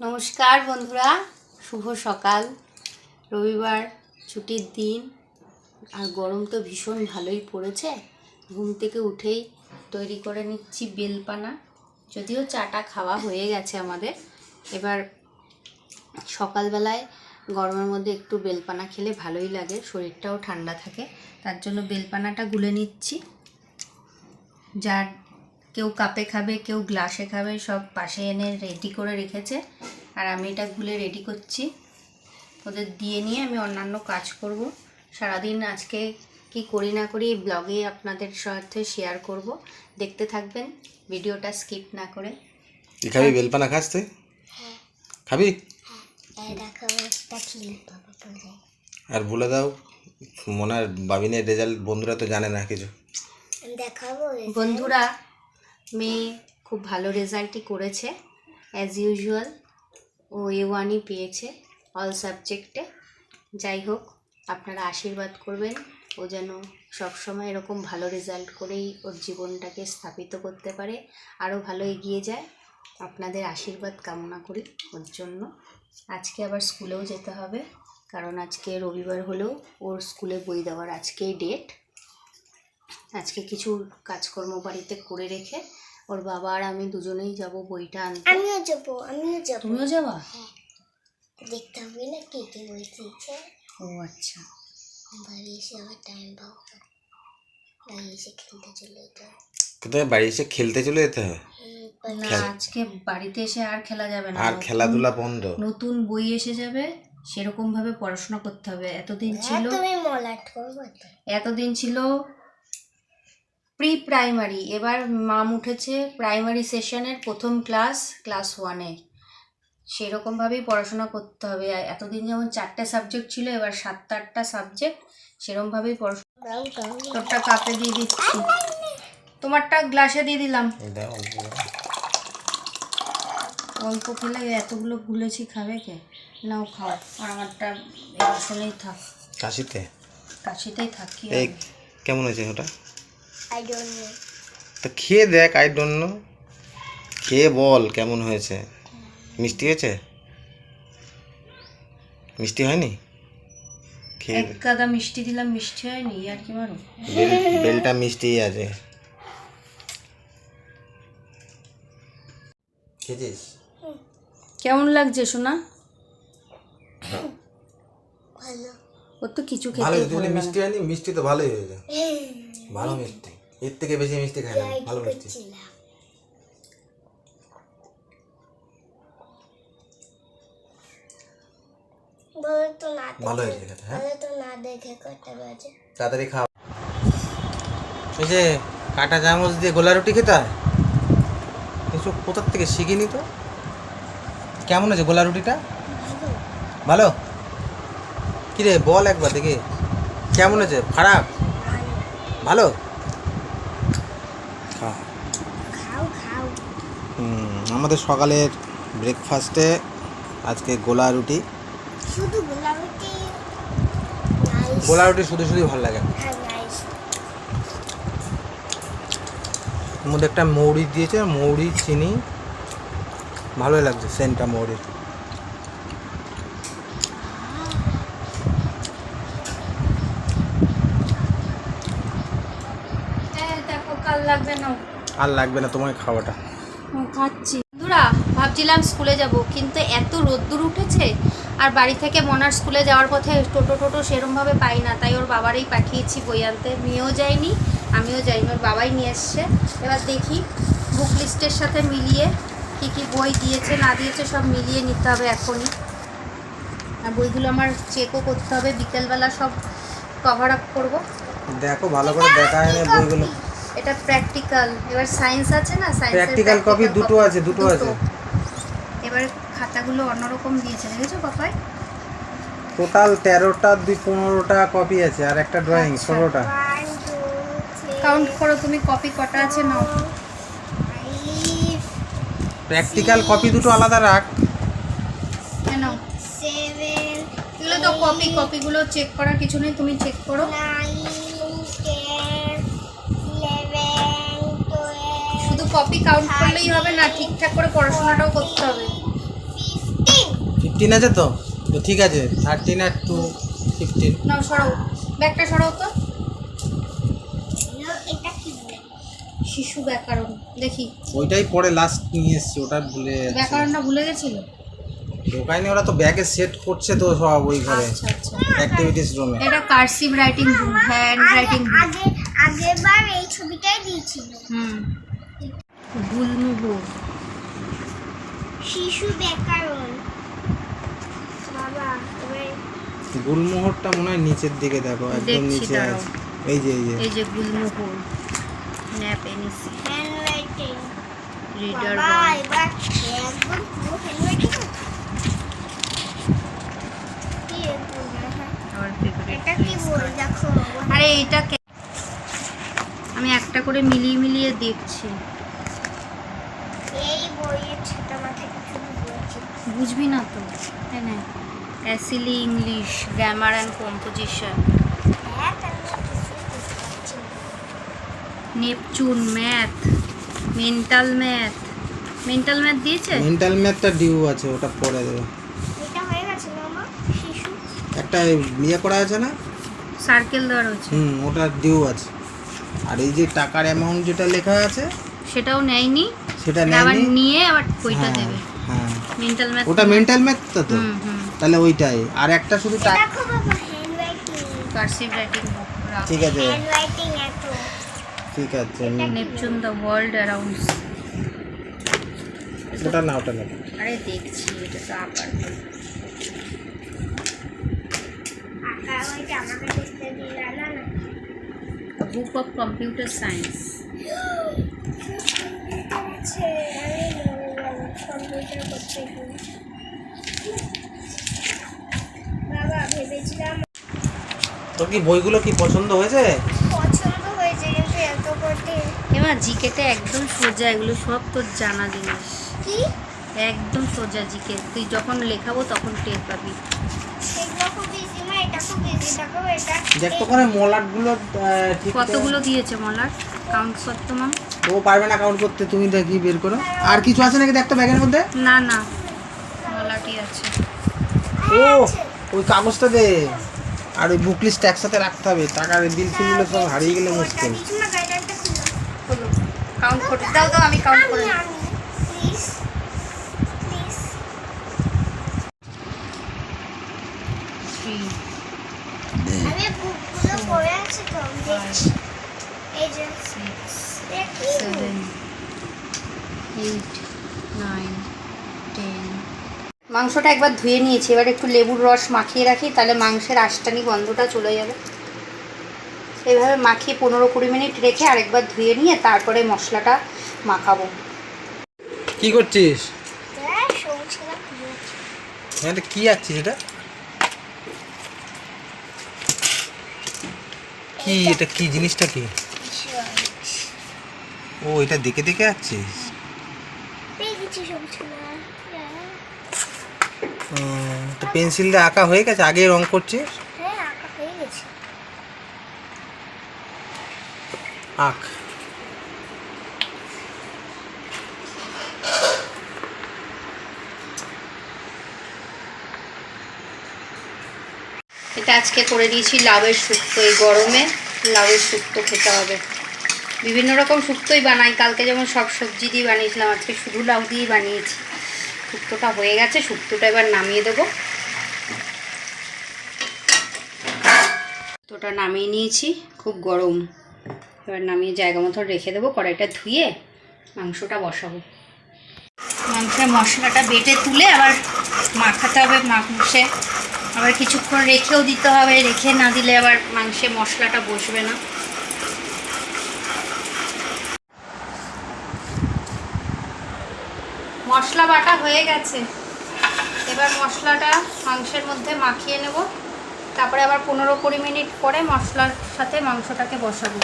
নমস্কার বন্ধুরা, শুভ সকাল। রবিবার, ছুটির দিন, আর গরম তো ভীষণ ভালোই পড়েছে। ঘুম থেকে উঠেই তৈরি করে নিচ্ছি বেলপানা। যদিও চাটা খাওয়া হয়ে গেছে আমাদের। এবার সকালবেলায় গরমের মধ্যে একটু বেলপানা খেলে ভালোই লাগে, শরীরটাও ঠান্ডা থাকে। তার জন্য বেলপানাটা গুলে নিচ্ছি। যার কেউ কাপে খাবে কেউ গ্লাসে খাবে সব পাশে এনে রেডি করে রেখেছে। আর আমি এটা গুলে রেডি করছি। ওদের দিয়ে নিয়ে আমি অন্যান্য কাজ করব। সারাদিন আজকে কি করি না করি এই ব্লগে আপনাদের সাথে শেয়ার করব। দেখতে থাকবেন ভিডিওটা স্কিপ না করে। তুই খাবি? বেলপানা খাস তুই? খাবি? আর বলে দাও মনার বাবিনের রেজাল্ট বন্ধুরা তো জানে না কিছু। দেখাবো। বন্ধুরা মেয়ে খুব ভালো রেজাল্টই করেছে অ্যাজ ইউজুয়াল ও এ ওয়ানই পেয়েছে অল সাবজেক্টে যাই হোক, আপনারা আশীর্বাদ করবেন, ও যেন সবসময় এরকম ভালো রেজাল্ট করেই ওর জীবনটাকে স্থাপিত করতে পারে, আরও ভালো এগিয়ে যায়। আপনাদের আশীর্বাদ কামনা করি ওর জন্য। আজকে আবার স্কুলেও যেতে হবে, কারণ আজকে রবিবার হলেও ওর স্কুলে বই দেওয়ার আজকেই ডেট আজকে কিছু কাজকর্ম বাড়িতে করে রেখে ওর বাবা আর আমি দুজনেই যাব বইটা আনতে। আমিও যাব আমিও যাব। তুমিও যাবা? দেখতে হবে না কে কে বলছে ও আচ্ছা। বাড়ি এসে আবার টাইম পাবো। বাড়ি এসে খেলতে চলে যেতে। কোথায় বাড়ি এসে খেলতে চলে যেতে হবে? না আজকে বাড়িতে এসে আর খেলা যাবে না। আর খেলাধুলা বন্ধ। নতুন বই এসে যাবে সেরকম ভাবে পড়াশোনা করতে হবে। এতদিন ছিল হ্যাঁ, এতদিন ছিল প্রি প্রাইমারি এবার মাম উঠেছে প্রাইমারি সেশনের প্রথম ক্লাস ক্লাস ওয়ানে সেরকমভাবেই পড়াশোনা করতে হবে। আর এতদিন যেমন চারটে সাবজেক্ট ছিল এবার সাতটা আটটা সাবজেক্ট সেরকমভাবেই পড়াশোনা। তোরটা কাপে দিয়ে দিচ্ছি। তোমারটা গ্লাসে দিয়ে দিলাম। অল্প। খেলে এতগুলো গুলেছি খাবে কে? নাও খাও। আর আমারটা এই থাক। কাশিতে? কাশিতেই থাক এই কেমন হয়েছে ওটা? আই ডোন্ট নো তো খেয়ে দেখ আই ডোন্ট নো খেয়ে বল কেমন হয়েছে। মিষ্টি হয়েছে? মিষ্টি হয়নি? খেয়ে এক গাদা মিষ্টি দিলাম মিষ্টি হয়নি আর কি মারো বেলটা মিষ্টি আছে। খেয়েছিস? কেমন লাগছে সোনা? ভালো। ওর তো কিছু ভালো খেতে মানে মিষ্টি হয়নি মিষ্টি তো ভালোই হয়েছে। ভালো মিষ্টি। এর থেকে বেশি মিষ্টি খাই না ভালো মিষ্টি। ভালো হয়েছে খেতে হ্যাঁ? তাড়াতাড়ি খাও। এই যে কাটা চামচ দিয়ে গোলা রুটি খেতে হয়? এসব কোথার থেকে শিখিনি তো? কেমন আছে গোলা রুটিটা? ভালো। কিরে বল একবার দেখি। কেমন আছে খারাপ? ভালো খা খাও খাও হুম, আমাদের সকালের ব্রেকফাস্টে আজকে গোলা রুটি। শুধু গোলাপি নাইস। গোলা রুটি শুধু শুধু ভালো লাগে। হ্যাঁ মধ্যে একটা মৌরি দিয়েছে মৌরি চিনি। ভালোই লাগছে সেন্টটা মৌরির। দেখো কাল লাগবে না। আর লাগবে না তোমার খাওয়াটা। খাচ্ছি। ভাবছিলাম স্কুলে যাব কিন্তু এত রোদ্দুর উঠেছে আর বাড়ি থেকে মনার স্কুলে যাওয়ার পথে টোটো টোটো সেরমভাবে পাই না তাই ওর বাবারই পাঠিয়েছি বই আনতে। মেয়েও যায়নি আমিও যাইনি ওর বাবাই নিয়ে এসছে। এবার দেখি বুক লিস্টের সাথে মিলিয়ে কি কি বই দিয়েছে না দিয়েছে সব মিলিয়ে নিতে হবে এখনই। আর বইগুলো আমার চেকও করতে হবে বিকেলবেলা সব কভার আপ করব। দেখো ভালো করে দেখা হয় না বইগুলো। এটা প্র্যাকটিক্যাল এবার সায়েন্স আছে না? সায়েন্স প্র্যাকটিক্যাল কপি দুটো আছে দুটো। আছে। এবার খাতাগুলো অন্যরকম দিয়েছে দেখেছ পাপাই? টোটাল তেরোটা দুই পনেরোটা কপি আছে আর একটা ড্রয়িং আচ্ছা। ষোলোটা। কাউন্ট করো তুমি কপি কটা আছে নাও। প্র্যাকটিক্যাল কপি দুটো আলাদা রাখ। কেন সেভেন এগুলো তো কপি কপিগুলো চেক করার কিছু নেই তুমি চেক করো। শুধু কপি কাউন্ট করলেই হবে না ঠিকঠাক করে পড়াশোনাটাও করতে ফিফটিন আছে তো? তো ঠিক আছে থার্টিন আর টু ফিফটিন নাও সরাও। ব্যাগটা সরাও তো। এটা কি শিশু ব্যাকরণ দেখি। ওইটাই পরে লাস্ট নিয়ে এসছি ওটা ভুলে ব্যাকরণটা ভুলে গেছিল? দোকানে ওরা তো ব্যাগে সেট করছে তো সব ওই ঘরে। আচ্ছা আচ্ছা। অ্যাক্টিভিটিস রুমে এটা cursive writing book handwriting আগে আগেরবার এই ছবিটাই দিয়েছিল। হুম। গুলমুহুর শিশু ব্যাকরণ। গুলমোহরটা মনে হয় নিচের দিকে দেখো একদম নিচে আছে। এই যে এই যে। এই যে গুলমুহুর ন্যাপ এনিসি রিডার একদম পুরো হ্যাঁ। আমার ফেভারিট এটা কি বই দেখো। আরে এটা কে- আমি একটা করে মিলিয়ে মিলিয়ে দেখছি। এই বইয়ের ছোট মাথায় কিছু বুঝবি না তো? হ্যাঁ না easily English grammar and composition. Neptune math mental math. Mental math দিয়েছে? মেন্টাল ম্যাথটা ডিউ আছে ওটা পরে দেবে। এটা হয়ে গেছে না আমার শিশু? একটা ইয়ে করা আছে না? সার্কেল দেওয়া রয়েছে হুম ওটা ডিউ আছে। আর এই যে টাকার অ্যামাউন্ট যেটা লেখা আছে? সেটাও নেয়নি। সেটা আবার নেয়নি? নিয়ে আবার বইটা হ্যাঁ, দেবে। হ্যাঁ। মেন্টাল ম্যাথ ওটা মেন্টাল ম্যাথ তো তো? হুম হুম। তাহলে ওইটাই। আর একটা শুধু টাকা দেখো বাবা হ্যান্ড রাইটিং কার্সিভ রাইটিং ঠিক আছে। হ্যান্ড রাইটিং এত। ঠিক আছে। নেপচুন দ্য ওয়ার্ল্ড অ্যারাউন্ড ওটা না ওটা না আরে দেখছি এটা তো আবার book of computer science computer করতে গিয়ে। বাবা ভেবেছিলাম তোর কি বইগুলো কি পছন্দ হয়েছে? পছন্দ হয়েছে কিন্তু এত করতে এবার জিকেতে একদম সোজা এগুলো সব তোর জানা জিনিস। কি? একদম সোজা জিকে। তুই যখন লেখাবো তখন টের পাবি। এগুলো খুব বেশি মা এটা খুব বেশি দেখো এটা। দেখ তো করে মলাটগুলো ঠিক কতগুলো দিয়েছে মলার কাউন্ট করতো মাম ও পারবে না কাউন্ট করতে তুমি দেখি বের করো। আর কিছু আছে নাকি দেখতো ব্যাগের মধ্যে? না না। মলাটি আছে। ও ওই কাগজটা দে। আর ওই বুক লিস্ট একসাথে রাখতে হবে, টাকার বিল ফিলগুলো সব হারিয়ে গেলে মুশকিল। কাউন্ট দাও দাও আমি কাউন্ট করে আমি দিই। আমি প্লিজ প্লিজ Three, আমি বুকগুলো পড়ে আছে তো আমি দেখছি এই যে six, দেখি seven, eight, nine, ten. মাংসটা একবার ধুয়ে নিয়েছি। এবার একটু লেবুর রস মাখিয়ে রাখি তাহলে মাংসের আষ্টানি গন্ধটা চলে যাবে। এইভাবে মাখিয়ে পনেরো কুড়ি মিনিট রেখে আরেকবার ধুয়ে নিয়ে তারপরে মশলাটা মাখাবো। কি করছিস? হ্যাঁ এটা কি আছিস এটা? কি এটা কি জিনিসটা কি? ও এটা দেখে দেখে আছিস? তো পেন্সিল দিয়ে আঁকা হয়ে গেছে? আগে রং করছিস? হ্যাঁ আঁকা হয়ে এটা আজকে করে দিয়েছি লাউয়ের শুক্তো এই গরমে লাউয়ের শুক্তো খেতে হবে। বিভিন্ন রকম শুক্তোই বানাই কালকে যেমন সব সবজি দিয়ে বানিয়েছিলাম আজকে শুধু লাউ দিয়েই বানিয়েছি। শুক্তোটা হয়ে গেছে, শুক্তোটা এবার নামিয়ে দেবো। শুক্তোটা নামিয়ে নিয়েছি, খুব গরম। এবার নামিয়ে জায়গা মতো রেখে দেবো, কড়াইটা ধুয়ে মাংসটা বসাবো। মাংসের মশলাটা বেটে তুলে আবার মাখাতে হবে মাংসে। আবার কিছুক্ষণ রেখেও দিতে হবে, রেখে না দিলে আবার মাংসে মশলাটা বসবে না। মশলা বাটা হয়ে গেছে। এবার মশলাটা মাংসের মধ্যে মাখিয়ে নেব। তারপরে আবার পনেরো কুড়ি মিনিট পরে মশলার সাথে মাংসটাকে বসাবো।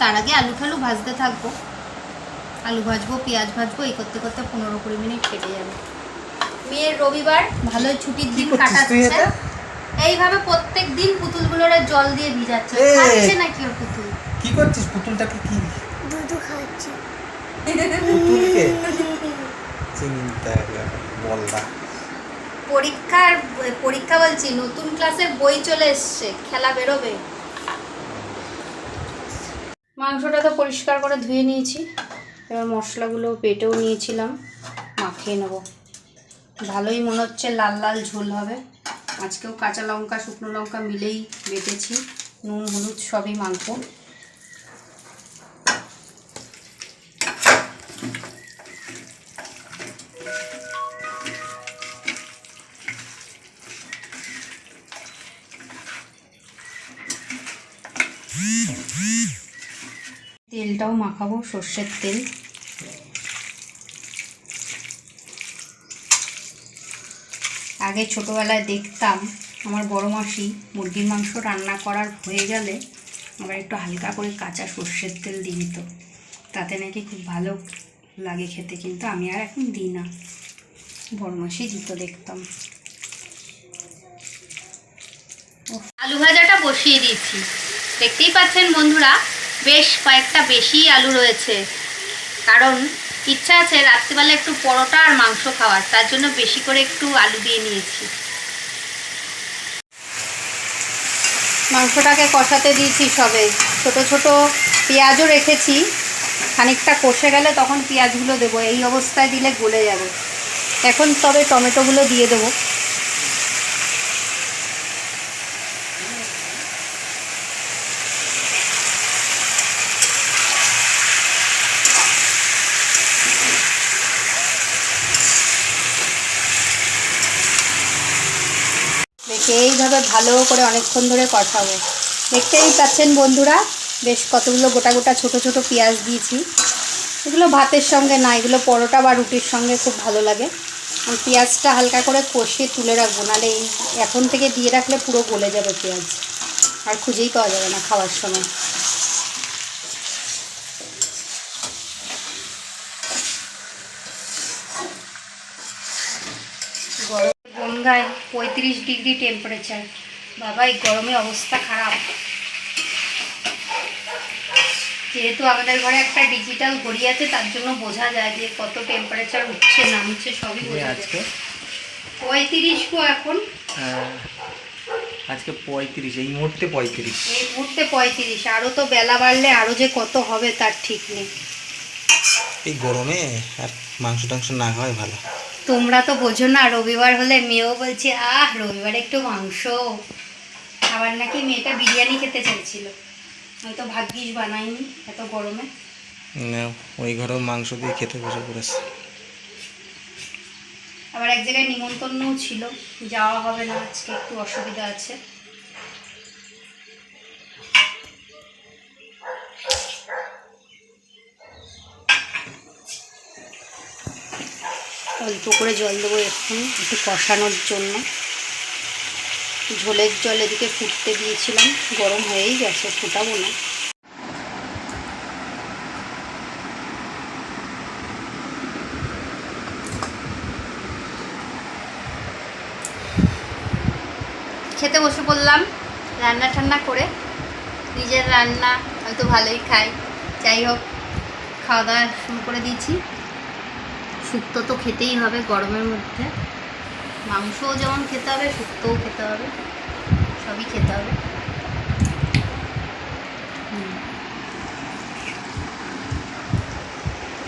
তার আগে আলু ফালু ভাজতে থাকব। আলু ভাজবো পেঁয়াজ ভাজবো এই করতে করতে পনেরো কুড়ি মিনিট কেটে যাবে। মেয়ের রবিবার ভালোই ছুটির দিন কাটাচ্ছে। এইভাবে প্রত্যেক দিন পুতুলগুলোর জল দিয়ে ভিজাচ্ছে! খাচ্ছে নাকি ওর পুতুল? কি করছিস? পুতুলটাকে কি পরীক্ষার, পরীক্ষা বলছি, নতুন ক্লাসের বই চলে এসছে, খেলা বেরোবে। মাংসটা তো পরিষ্কার করে ধুয়ে নিয়েছি, এবার মশলাগুলো বেটেও নিয়েছিলাম, মাখিয়ে নেব। ভালোই মনে হচ্ছে লাল লাল ঝোল হবে। আজকেও কাঁচা লঙ্কা, শুকনো লঙ্কা মিলেই বেটেছি, নুন, হলুদ সবই মাংস তেলটাও মাখাবো, সর্ষের তেল। আগে ছোটোবেলায় দেখতাম, আমার বড় মাসি মুরগির মাংস রান্না করার হয়ে গেলে আবার একটু হালকা করে কাঁচা সর্ষের তেল দিয়ে দিত। তাতে নাকি খুব ভালো লাগে খেতে, কিন্তু আমি আর এখন দিই না। বড় মাসি দিত দেখতাম। আলু ভাজাটা বসিয়ে দিয়েছি। দেখতেই পাচ্ছেন বন্ধুরা বেশ কয়েকটা বেশি আলু রয়েছে। কারণ ইচ্ছা আছে রাত্রিবেলা একটু পরোটা আর মাংস খাওয়ার, তার জন্য বেশি করে একটু আলু দিয়ে নিয়েছি। মাংসটাকে কষাতে দিয়েছি সবে। ছোট ছোট পেঁয়াজও রেখেছি। খানিকটা কষে গেলে তখন পেঁয়াজগুলো দেবো। এই অবস্থায় দিলে গলে যাবে। এখন তবে টমেটোগুলো দিয়ে দেবো। এইভাবে ভালো করে অনেকক্ষণ ধরে কষাবো দেখতেই পাচ্ছেন বন্ধুরা, বেশ কতগুলো গোটা গোটা ছোট ছোট পেঁয়াজ দিয়েছি। এগুলো ভাতের সঙ্গে না, এগুলো পরোটা বা রুটির সঙ্গে খুব ভালো লাগে। পেঁয়াজটা হালকা করে কষিয়ে তুলে রাখব, নাহলে এই এখন থেকে দিয়ে রাখলে পুরো গলে যাবে পেঁয়াজ। আর খুঁজেই পাওয়া যাবে না খাওয়ার সময় গরম গঙ্গায় পঁয়ত্রিশ ডিগ্রি টেম্পারেচার বাবা এই গরমে অবস্থা খারাপ। যেহেতু আমাদের ঘরে একটা ডিজিটাল ঘড়ি আছে তার জন্য বোঝা যায় যে কত টেম্পারেচার উঠছে নামছে সবই বোঝা যায়। পঁয়ত্রিশ গো এখন। আহ, আজকে পঁয়ত্রিশ এই মুহূর্তে পঁয়ত্রিশ। এই মুহূর্তে পঁয়ত্রিশ আরও তো বেলা বাড়লে আরও যে কত হবে তার ঠিক নেই। এই গরমে আর মাংস টাংস না খাওয়াই ভালো। তোমরা তো বোঝো না রবিবার হলে মেয়েও বলছে আহ রবিবার একটু মাংস। আবার নাকি মেয়েটা বিরিয়ানি খেতে চাইছিল। হয়তো তো ভাগ্যিস বানাইনি এত গরমে। না, ওই ঘরেও মাংস দিয়ে খেতে বসে পড়েছে। আবার এক জায়গায় নিমন্ত্রণও ছিল যাওয়া হবে না আজকে একটু অসুবিধা আছে। অল্প করে জল দেবো এখন একটু কষানোর জন্য। ঝোলের জল এদিকে ফুটতে দিয়েছিলাম, গরম হয়েই গেছে, ফুটাবো না। খেতে বসে পড়লাম, রান্না ঠান্না করে। নিজের রান্না হয়তো ভালোই খাই। যাই হোক, খাওয়া দাওয়া শুরু করে দিয়েছি। শুক্তো তো খেতেই হবে গরমের মধ্যে। মাংসও যেমন খেতে হবে শুক্তোও খেতে হবে। সবই খেতে হবে।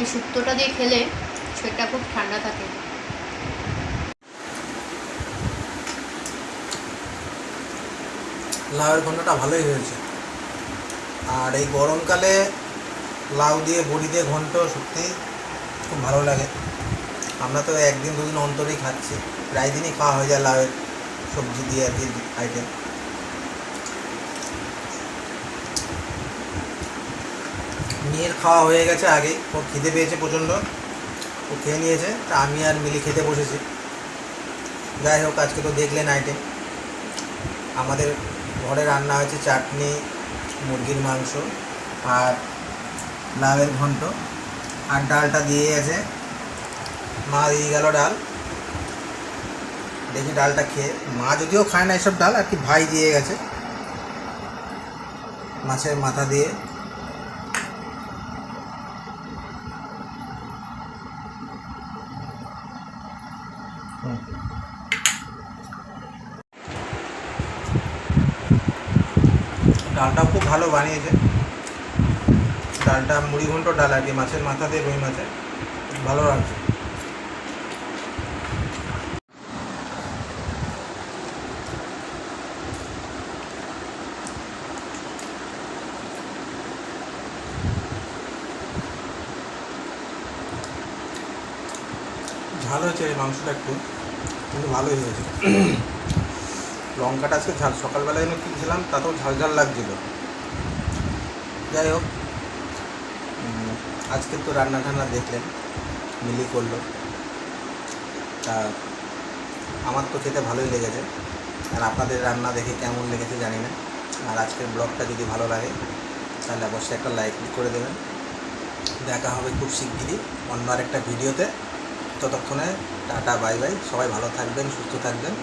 এই শুক্তোটা দিয়ে খেলে শরীরটা খুব ঠান্ডা থাকে। লাউয়ের ঘন্টটা ভালোই হয়েছে। আর এই গরমকালে লাউ দিয়ে বড়ি দিয়ে ঘন্ট সত্যি খুব ভালো লাগে। আমরা তো একদিন দুদিন অন্তরেই খাচ্ছি। প্রায় দিনই খাওয়া হয়ে যায় লাউয়ের সবজি দিয়ে আর কি আইটেম। মেয়ের খাওয়া হয়ে গেছে আগে। ও খিদে পেয়েছে প্রচণ্ড। ও খেয়ে নিয়েছে। তা আমি আর মিলি খেতে বসেছি। যাই হোক, আজকে তো দেখলেন আইটেম। আমাদের ঘরে রান্না হয়েছে চাটনি, মুরগির মাংস আর লাউয়ের ঘন্ট। আর ডালটা দিয়ে গেছে মা দিয়ে গেল ডাল। দেখি ডালটা খেয়ে। মা যদিও খায় না এসব ডাল, আর কি ভাই দিয়ে গেছে। মাছের মাথা দিয়ে। ডালটা খুব ভালো বানিয়েছে। ডালটা মুড়ি ঘন্ট ডাল আর কি, মাছের মাথা দিয়ে রুই মাছে ভালো লাগছে। মাংসটা একটু, কিন্তু ভালোই হয়েছে। লঙ্কাটা আজকে ঝাল, সকালবেলায় আমি কিনছিলাম তাতেও ঝাল ঝাল লাগছিল। যাই হোক আজকে তো রান্না টান্না দেখলেন, মিলি করল। তা আমার তো খেতে ভালোই লেগেছে, আর আপনাদের রান্না দেখে কেমন লেগেছে জানি না। আর আজকের ব্লগটা যদি ভালো লাগে, তাহলে অবশ্যই একটা লাইক করে দেবেন। দেখা হবে খুব শিগগিরই অন্য আরেকটা ভিডিওতে। ততক্ষণে টাটা বাই বাই। সবাই ভালো থাকবেন সুস্থ থাকবেন।